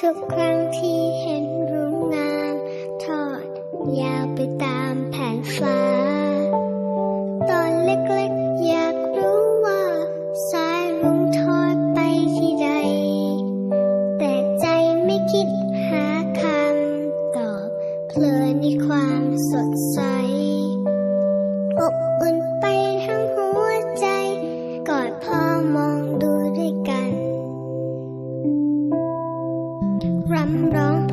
ทุกครั้งที่เห็นรุ่งงามทอดยาวไป รำร้อง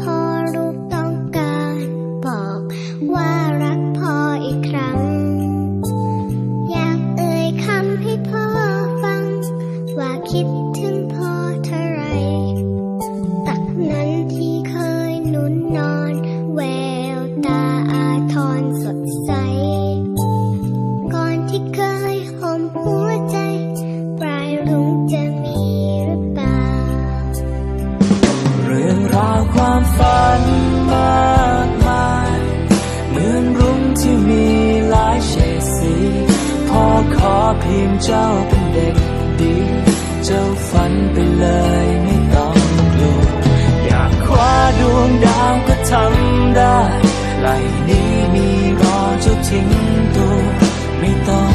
รื่องราวความฝันมากมายเหมือนรุ้งที่มีหลายเฉดสีพ่อขอเพียงเจ้าเป็นเด็กดี เจ้าฝันไปเลยไม่ต้องกลัวอยากคว้าดวงดาวก็ทำได้ไหลนี้มีรอเจ้าทิ้งตัวไม่ต้อง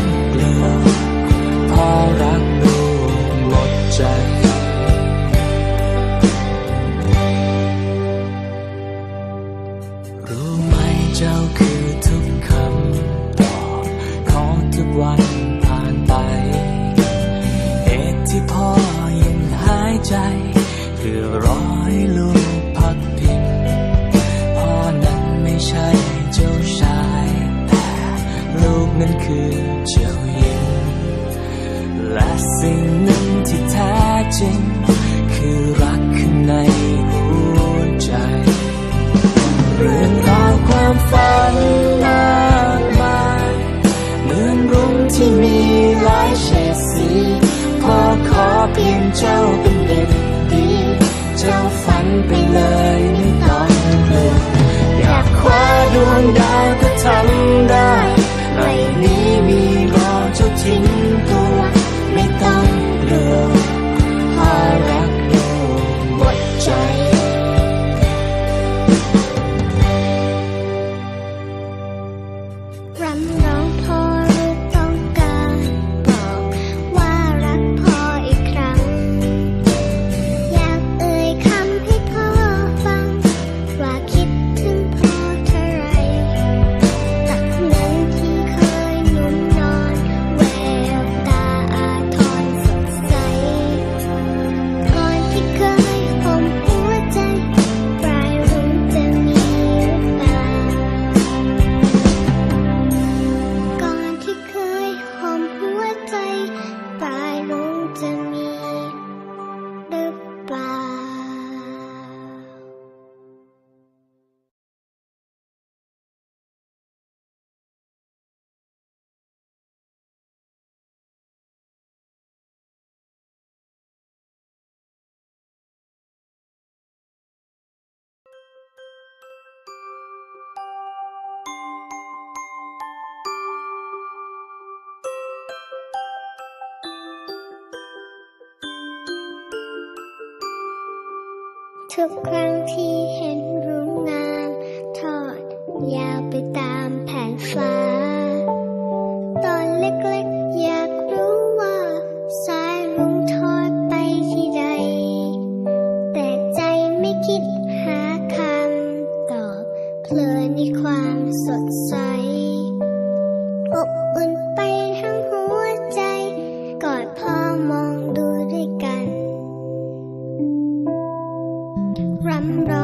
เจ้าคือทุกคำตอบของทุกวันผ่านไปเหตุที่พ่อยังหายใจเพื่อรอให้ลูกพักพิงพ่อนั้นไม่ใช่เจ้าชายแต่ลูกนั้นคือเจ้าหญิงและสิ่งหนึ่งที่แท้จริง หลายเฉดสีพ่อขอเพียงเจ้าเป็นเด็กดี เจ้าฝันไปเลยไม่ต้องกลัวอยากคว้าดวงดาวก็ทำได้ไหลนี้มีรอเจ้าทิ้งตัว ไม่ต้องกลัวพ่อรักลูหมดใจรำร้อง ทุกครั้งที่เห็นรุ้งงามทอดยาวไปตาม Ram